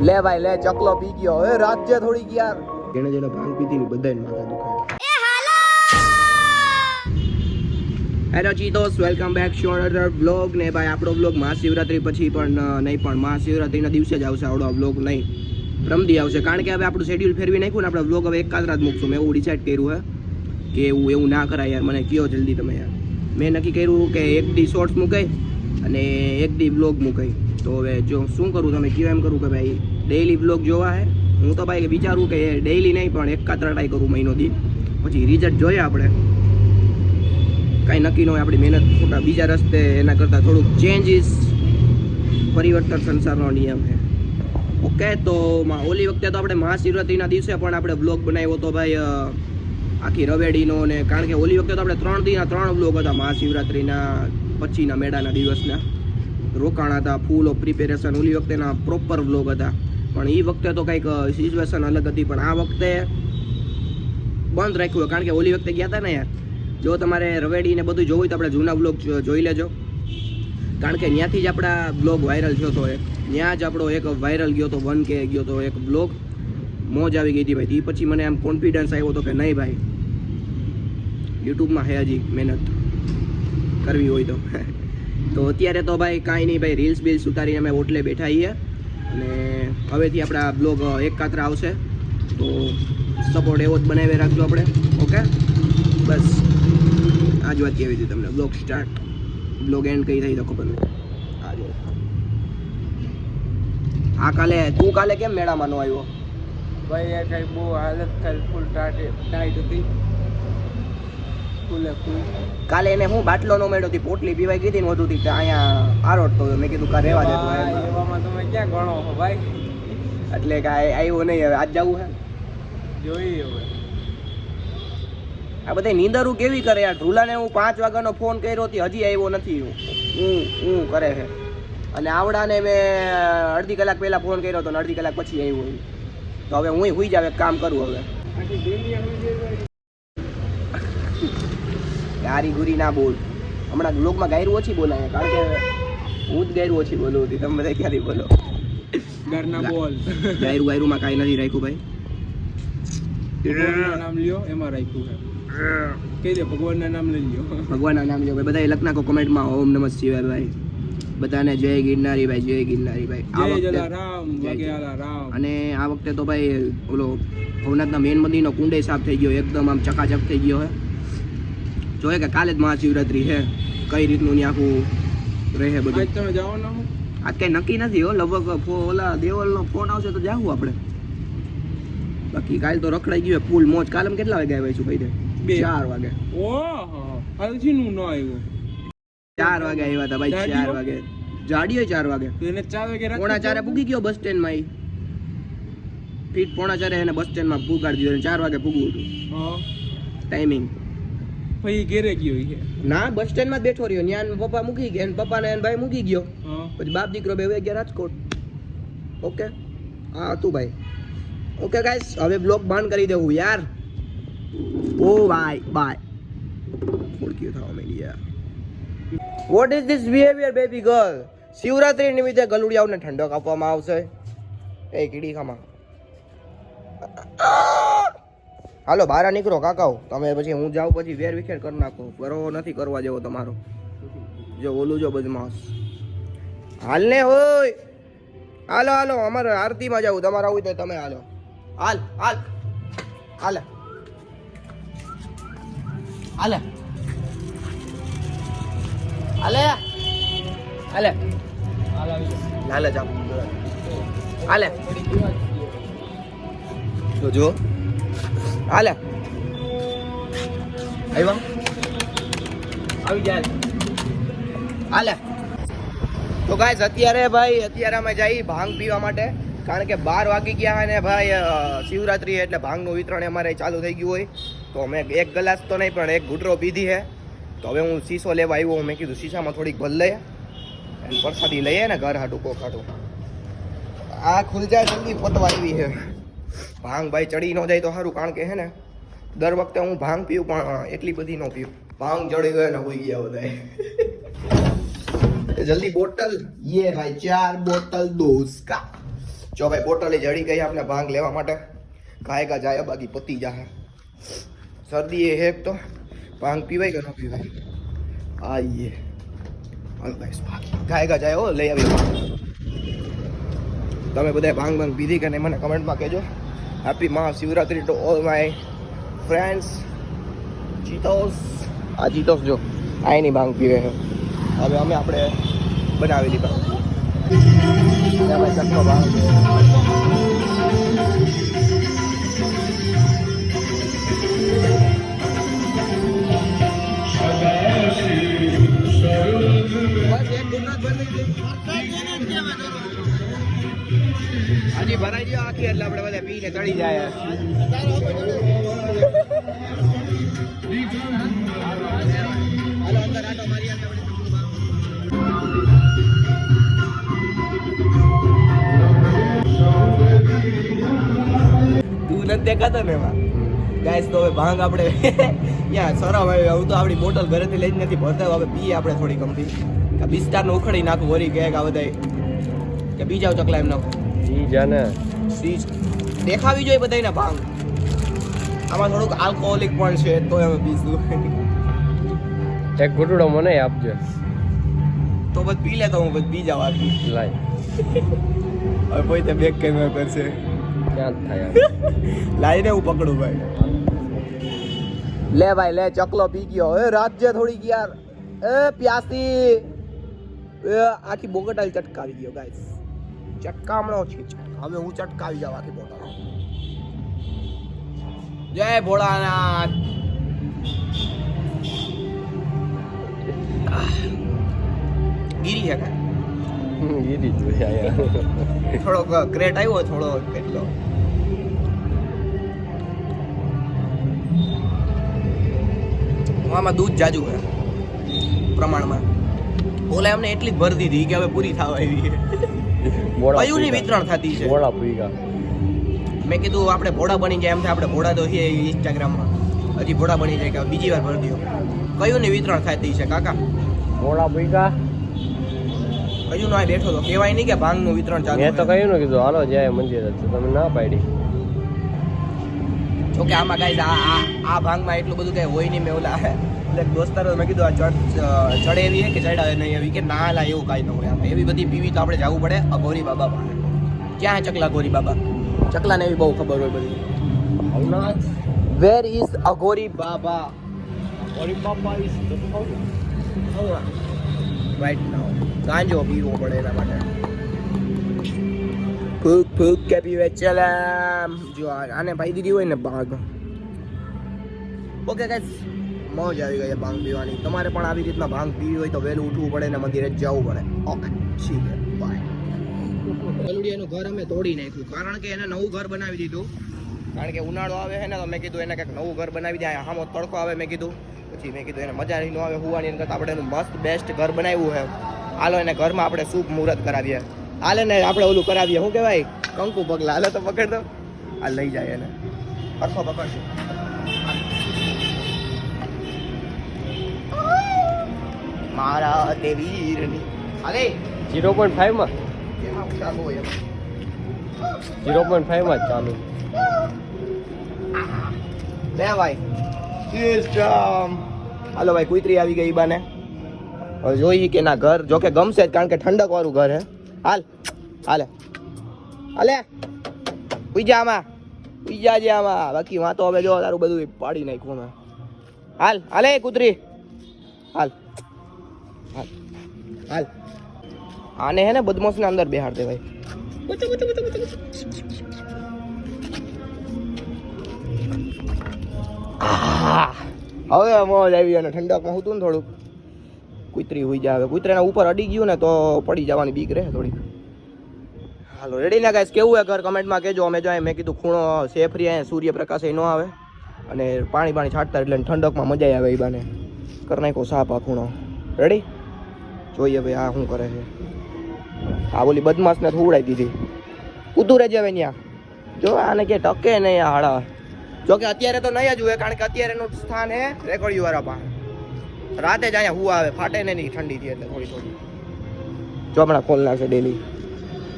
લે ભાઈ લે ચકલો પી ગયો. હવે રાજ્ય થોડી યાર જેને જેને ભાંગ પીધી ને બધાને માથા દુખાય. Hello! Cheetos welcome back to another blog ને ભાઈ આપણો બ્લોગ મહાશિવરાત્રી પછી પણ નહીં પણ મહાશિવરાત્રીના દિવસે જ આવશે આવડો બ્લોગ નહીં. રમદી આવશે. કારણ કે હવે આપણું શેડ્યુલ ફેરવી નાખ્યું ને આપણે બ્લોગ હવે એક જ રાત મૂકશું. મેં એવું ડિસાઇડ કર્યું હે કે એવું એવું ના કરાય યાર. મને કયો જલ્દી તમે યાર. મેં નક્કી કર્યું કે એક દી શોર્ટ્સ મૂકાય અને એક દી બ્લોગ મુકાય. તો હવે જો શું કરું, તમે કયો એમ કરું કે ભાઈ ડેઈલી બ્લોગ જોવા હે. હું તો ભાઈ વિચારું કે ડેઈલી નહીં, પણ એક કાતરા ટ્રાય કરું મહિનો દી. પછી રિઝલ્ટ જોઈએ આપણે. કાંઈ નક્કી ન હોય, આપણી મહેનત ખોટા બીજા રસ્તે, એના કરતાં થોડુંક ચેન્જીસ પરિવર્તન સંસારનો નિયમ છે ઓકે, તો ઓલી વખતે તો આપણે મહાશિવરાત્રિના દિવસે પણ આપણે બ્લોગ બનાવ્યો હતો ભાઈ આખી રવેડીનો ને, કારણ કે ઓલી વખતે તો આપણે ત્રણ દિનના ત્રણ બ્લોગ હતા મહાશિવરાત્રિના, પછીના મેળાના દિવસના. રોકાણ હતા, ફૂલ ઓફ પ્રિપેરેશન ઓલી વખતેના પ્રોપર વ્લોગ હતા. પણ એ વખતે તો કંઈક સિચ્યુએશન અલગ હતી, પણ આ વખતે બંધ રાખ્યું હોય. કારણ કે ઓલી વખતે ગયા હતા ને જો તમારે રવેડીને બધું જોવું હોય તો આપણે જૂના બ્લોગ જોઈ લેજો. કારણ કે ત્યાંથી જ આપણા બ્લોગ વાયરલ થયો હતો એક ત્યાં જ આપણો એક વાયરલ ગયો તો વન કે ગયો તો એક બ્લોગ મોજ આવી ગઈ હતી ભાઈ. એ પછી મને આમ કોન્ફિડન્સ આવ્યો હતો કે નહીં ભાઈ. યુટ્યુબમાં હે હજી મહેનત કરવી હોય તો. તો અત્યારે તો ભાઈ કાંઈ નહીં ભાઈ રીલ્સ બિલ્સ ઉતારીને અમે ઓટલે બેઠા છીએ. અને હવેથી આપણા બ્લોગ એક કાતરા આવશે. તો સપોર્ટ એવો જ બનાવી રાખજો આપણે, ઓકે? બસ. આ જ વાત કહેવી હતી તમને? બ્લોગ સ્ટાર્ટ બ્લોગ એન્ડ કઈ થઈ તો ખબર નહીં આ જો. આ કાલે, તું કાલે કેમ મેળામાં ન આવ્યો? ભાઈ, એ કઈ બહુ હાલત કાલ ફૂલ ટાઈટ હતી. કાલે એને હું બાટલો નો મેળ્યો હતી પોટલી પીવાઈ ગઈ હતી ને વધુ હતી અહીંયા આરોટતો મેં કીધું કા રહેવા દે તું એવામાં તમે ક્યાં ગણો છો ભાઈ? એટલે કાંઈ આવ્યો નહીં હવે. આજ જવું હે? જોઈએ હવે. આ બધા નીંદર કેવી કરે યાર? ધ્રુલાને હું પાંચ વાગ્યાનો ફોન કર્યો હતી હજી આવ્યો નથી. હું હું કરે છે? અને આવડાને મેં અડધી કલાક પહેલાં ફોન કર્યો હતો ને અડધી કલાક પછી આવ્યો તો હવે હું હુઈ જાવ એક કામ કરું હવે. ભાઈ. ગારી ના બોલ. હમણાં લોકમાં ગાયરું ઓછી બોલાય કારણ કે હું જ ગાયરું ઓછી બોલું હતી. તમે બધા ક્યાંથી બોલો? ઘરના બોલ. ગાયરું ગાયરુંમાં કાંઈ નથી રાખ્યું ભાઈ. નામ લ્યો એમાં રાખ્યું છે. કહી દે ભગવાનના નામ લઈ લ્યો. ભગવાનના નામ લ્યો ભાઈ. બધા લખ નાખો કમેન્ટમાં ઓમ નમઃ શિવાય ભાઈ. બધાને જય ગિરનારી ભાઈ જય ગિરનારી ભાઈ. અને આ વખતે તો ભાઈ ઓલો ભવનાથના મેન મંદિરનો કુંડે સાફ થઈ ગયો એકદમ આમ ચકાચક થઈ ગયો હે જોઈએ કે કાલે જ મહાશિવરાત્રી છે કઈ રીતનું ત્યાં આખું રહે બધું? તમે જવાના હો આજ કઈ નક્કી નથી હો લગભગ ઓલા દેવલનો ફોન આવશે તો જાવું આપણે. બાકી કાલ તો રખડાઈ ગયું પુલ મોજ. કાલમ કેટલા વાગે આવ્યા છું ભાઈ બે. ચાર વાગે. ઓહો હજી નું ન આવ્યો. ચાર વાગે આવ્યા હતા ભાઈ ચાર વાગે. જાડીઓ ચાર વાગે. એને ચાર વાગે પોણા ચારે પૂગી ગયો બસ સ્ટેન્ડમાં માં ફીટ પોણા ચારે એને બસ સ્ટેન્ડમાં પૂગાડી દીધો ચાર વાગે પૂગવું હતું. ટાઈમિંગ પછી ઘેરે ગયો છે ના બસ સ્ટેન્ડમાં જ બેઠો રહ્યો. ત્યાં પપ્પા મૂકી ગયા પપ્પા ને ભાઈ મૂકી ગયો. પછી બાપ દીકરો બે ગયા રાજકોટ. ઓકે? હા હતું ભાઈ. ઓકે ગાઈસ હવે બ્લોગ બંધ કરી દેવું યાર. ઓ બાય બાય. ઓળખ્યું થવા માંડી યાર. What is this behaviour baby girl Shivratri નિમિત્તે ગલુડિયાઓને ઠંડક આપવામાં આવશે. એ કીડી ખામાં. હાલો બહાર નીકળો, કાકાઓ. તમે પછી હું જાઉં, પછી વેર વિખેર કરી નાખો. કરો નથી કરવા જેવો તમારો. જો, ઓલું જો બદમાશ. હાલ ને હોય. હાલો હાલો, અમારે આરતીમાં જવું તમારે આવું તો તમે હાલો. હાલ હાલ. હાલે. હાલે. હાલે. હાલે. હાલે જાવ હાલે. જો. હાલે. આવ્યા? આવી જાય. હાલે. તો ગાઈસ અત્યારે ભાઈ, અત્યારે અમે જઈ ભાંગ પીવા માટે. કારણ કે બાર વાગી ગયા અને ભાઈ શિવરાત્રી એટલે ભાંગનું વિતરણ અમારે ચાલુ થઈ ગયું હોય. તો અમે એક ગ્લાસ તો નહીં, પણ એક ઘૂંટરો પીધી છે. તો હવે હું શીશો લેવા આવ્યો. મેં કીધું શીશામાં થોડીક ભલ લઈએ. અને પરસાદી લઈએ ને ઘર હાટું કોખાટું આ ખુલજા જલ્દી પતવા આવી છે. ભાંગ ભાઈ ચડી ન જાય તો સારું કારણ કે હે ને દર વખતે હું ભાંગ પીવું પણ એટલી બધી ન પીવું ભાંગ ચડી ગયો ને હોઈ ગયા બધા જલ્દી બોટલ. યે ભાઈ ચાર બોટલ દોસ્કા. જો ભાઈ બોટલે જડી ગઈ આપણે ભાંગ લેવા માટે. ખાયગા જાય બાકી પતી જાય શરદી એ હેક તો. ભાંગ પીવાય કે ન પીવાય? આઈએ હાલો ગાઈસ ગાયગા જાય હો લઈ આવી તમે બધા ભાંગ ભાંગ પીધી કે નહીં મને કમેન્ટમાં કહેજો. Happy Mahashivratri to all my friends Cheetos આ ચીતોસ જો. આ એની ભાંગ પીવે છે હવે અમે આપણે બનાવેલી ભાંગ. ગુજરાત બની ભાંગ. હજી ભરાઈ ગયો આખી, એટલે આપણે બધા પીને ચડી જાય. તું નથી દેખાતો ને એમાં? ગાઈસ તો હવે ભાંગ આપણે યા સરમ આવી હું આપણી બોટલ ઘરેથી લઈ જ નથી ભરતા હવે પીએ આપણે થોડી કમથી બિસ્ટારને ઉખડી નાખું વરી કે આ બધા કે બીજા ચકલા એમ નાખું ઈ જાને. સીજ દેખાવી જોઈએ બધાને ભાંગ. આમાં થોડુંક આલ્કોહોલિક પણ છે તો અમે પીશું. એક ઘૂંટડો મને આપજો. તો બસ પી લે તો હું બસ પી જાવ આખી લાય. હવે કોઈ તે બેક કેમેરા કરશે. ક્યાં થાય લાઈને હું પકડું ભાઈ. લે ભાઈ લે ચકલો પી ગયો. એ રાજ્ય થોડીક યાર. એ પ્યાસી. આખી બોગટાલ ચટકાવી ગયો ગાઈસ ચટકામણો છે. હવે હું ચટકાવી જવાથી આખી બોટલ. જય ભોળાનાથ. ગીરી હે કાંઈ? ગીરી જ થોડો થોડોક ક્રેટ આવ્યો થોડો કેટલો આમાં દૂધ જાજુ છે પ્રમાણમાં. ઓલા એમને એટલી જ ભરી દીધી કે હવે પૂરી થવા આવી કયુંની વિતરણ થતી છે. ભોળા પીગા મેં કીધું આપણે ભોળા બની જાય એમ થાય આપણે ભોળા તો છીએ ઇન્સ્ટાગ્રામમાં હજી ભોળા બની જાય કે બીજી વાર ભરી દો. કયુંની વિતરણ થતી છે કાકા. મોડા ભૂગા. કયું નો બેઠો તો કહેવાય નહીં કે ભાંગનું વિતરણ ચાલુ મેં તો કયું કહ્યું ને કીધું હાલો જાય મંદિર તમે ના પાડી. જોકે આમાં ગાઈઝ આ આ આ ભાગમાં એટલું બધું કઈ હોય નહીં મેં ઓલા એટલે દોસ્તારો મેં કીધું આ ચડ ચડે એવી છે કે ચડાવે નહીં એવી? કે ના લા એવું કાંઈ ન હોય આમાં. એવી બધી પીવી તો આપણે જવું પડે અઘોરી બાબા પાસે. ક્યાં ચકલા ગોરી બાબા? ચકલાને એવી બહુ ખબર હોય બધી. Where is Aghori Baba? Aghori Baba is right now ગાંજો પીવો પડે એના માટે. ફૂક ફૂક કે પીવે ચલે જો આને પાઈ દીધી હોય ને ભાગ ઓકે ગાઈસ મોજ આવી ગઈ છે ભાંગ પીવાની. તમારે પણ આવી રીતના ભાંગ પીવી હોય તો વહેલું ઉઠવું પડે ને મંદિરે જવું પડે. ઓકે ઠીક છે બાય કલુડિયાનું ઘર અમે તોડી નાખ્યું. કારણ કે એને નવું ઘર બનાવી દીધું. કારણ કે ઉનાળો આવે છે ને, તો મેં કીધું એને કંઈક નવું ઘર બનાવી દે. આમો તડકો આવે, મેં કીધું. પછી મેં કીધું એને મજા નહીં આવે હોવાની. અંદર આપણે એનું મસ્ત બેસ્ટ ઘર બનાવ્યું છે. હાલો, એને ઘરમાં આપણે શુભ મુહૂર્ત કરાવીએ. હાલે ને, આપણે ઓલું કરાવીએ. શું કહેવાય? કંકુ પગલા. હાલે, તો પકડ દો. આ લઈ જાય એને. અરખો પકડશું. તે વીરની. અરે! ઝીરો પોઈન્ટ કેમાં ચાલુ હોય એમ. ઝીરો પોઈન્ટ ફાઈવમાં જ ચાલુ. લે ભાઈ. સિસ્ટમ હાલો ભાઈ કુતરી આવી ગઈ બાને. હવે જોઈએ કે ના ઘર જો કે ગમશે જ કારણ કે ઠંડક વાળું ઘર હે. હાલ હાલે. હાલે. ઉઈજા આમાં. ઉઈજા જે આમાં. બાકી વાતો હવે જો તારું બધું પાડી નાખ્યું અમે. હાલ હાલે કુતરી. હાલ. હાલ. હાલ. આને હે ને બદમાશ ને અંદર બેહાડ દે ભાઈ હવે મોજ આવી અને ઠંડકમાં હું ને થોડુંક કુતરી હોઈ જાય કૂતરાના ઉપર અડી ગયું ને તો પડી જવાની બીક રહે થોડી હાલો રેડી ના ગાઈસ કેવું હે ઘર? કમેન્ટમાં કહેજો. અમે જો મેં કીધું ખૂણો સેફ અહીંયા સૂર્યપ્રકાશ એ ન આવે. અને પાણી પાણી છાંટતા એટલે ઠંડકમાં મજા આવે એ બાને. કરી નાખો સાપ આ ખૂણો. રેડી જોઈએ ભાઈ આ શું કરે છે. આ ઓલી બદમાશને થોડાઈ દીધી. કૂતું રહેજે હવે ત્યાં જો આને કે ટકે નહીં આ હાડા. જો કે અત્યારે તો નહીં જ હોય કારણ કે અત્યારેનું સ્થાન હે રેકોર્ડિયું વાળા પાસે રાતે જ અહીંયા હું આવે, ફાટે નહીં ઠંડી થી એટલે થોડી થોડી. જો હમણાં ખોલ નાખશે ડેલી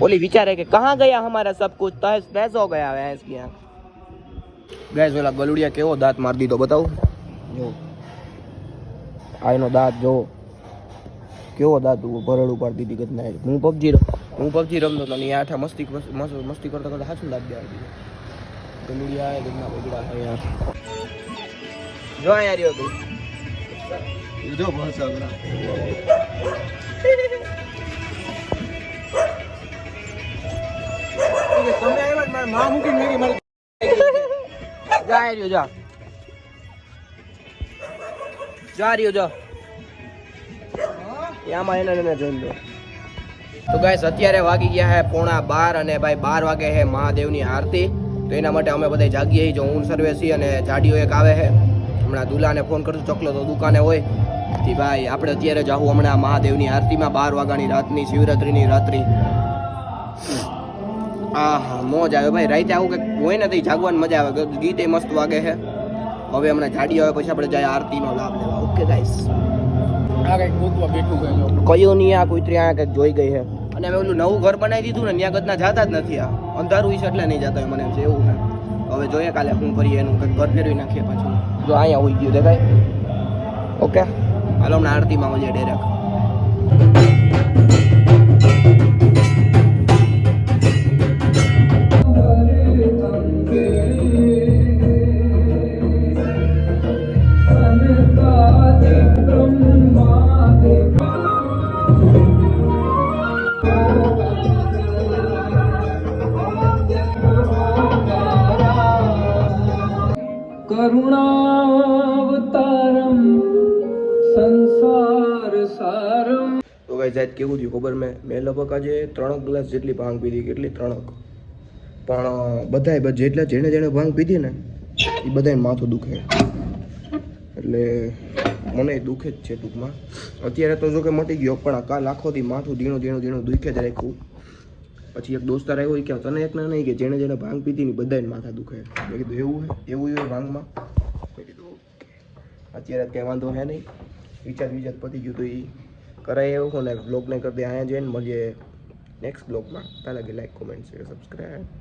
બોલી વિચારે કે કહા ગયા હમારા સબ કુછ તહેસ તહેસ હો ગયા ભેંસ ક્યાં ગેસ ઓલા ગલુડિયા કેવો દાંત મારી દીધો, બતાવું? જો. આ એનો દાંત જો. કેવો દાદુ ભરડ ઉપાડી દીધી ગતના હું પબજી હું પબજી રમતો હતો ને એ આઠા મસ્તી મસ્ત- કરતા કરતા હાચું દાદી આવી દીધું ગલુડિયા એ ગતના બગડા યાર જો અહીંયા રહ્યો તું. જો ભાષા તમે આવ્યા મારા માં મૂકી મેરી મારી જા રહ્યો જા. જા રહ્યો જા. આમાં એને એને જોઈ લો. તો ગાઈસ અત્યારે વાગી ગયા હે પોણા બાર અને ભાઈ બાર વાગે હે મહાદેવની આરતી. તો એના માટે અમે બધા જાગીએ. જો ઊન સર્વે છીએ અને જાડીઓ એક આવે છે હમણાં દુલાને ફોન કરશું ચોકલો તો દુકાને હોય. થી ભાઈ, આપણે અત્યારે જાવું હમણાં મહાદેવની આરતીમાં બાર વાગ્યાની રાતની શિવરાત્રિની રાત્રિ. આહા, મોજ આવે ભાઈ. રાતે આવું કંઈક હોય ને તો જાગવાની મજા આવે. ગીતે મસ્ત વાગે છે હવે હમણાં જાડી આવે, પછી આપણે જાય આરતીનો લાભ લેવા. ઓકે ગાઈસ આ કંઈક ગોતવા બેઠું છે જો. કયું નહીં આ કોઈ ત્યાં કંઈક જોઈ ગઈ છે? અને અમે ઓલું નવું ઘર બનાવી દીધું ને ત્યાં ગદના જાતા જ નથી આ. અંધારું છે એટલે નહીં જતા મને એમ છે એવું છે. હવે જોઈએ કાલે શું કરીએ એનું કંઈક ઘર ફેરવી નાખીએ પાછું. જો અહીંયા હોઈ ગયું દેખાય. ઓકે. હાલો હમણાં આરતીમાં મળીએ ડાયરેક્ટ કરુણાવતારમ, સંસાર સારમ. તો કઈ સાહેબ કેવું થયું ખબર? મેં મેં લગભગ આજે ત્રણક ગ્લાસ જેટલી ભાંગ પીધી, કેટલી? ત્રણક. પણ બધાય જેટલા જેણે જેણે ભાંગ પીધી ને, એ બધાને માથું દુખે. એટલે મને દુખે જ છે ટૂંકમાં. અત્યારે તો જો કે મટી ગયો, પણ કાલ આખોથી માથું ધીણું ધીણું ધીણું દુખે જ રાખ્યું પછી એક દોસ્તાર આવ્યો એ કે તને એક ના, નહીં કે, જેણે જેણે ભાંગ પીધી ને બધાને માથા દુખે મેં કીધું, એવું હે? એવું હોય ભાંગમાં. અત્યારે કંઈ વાંધો હે નહીં. વિચાર વિચાર પતી ગયું તો એ કરાય એવું ને બ્લોગને કરી દે. અહીંયા જઈને મળીએ નેક્સ્ટ બ્લોગમાં પહેલાં કે લાઈક કોમેન્ટ શેર સબસ્ક્રાઈબ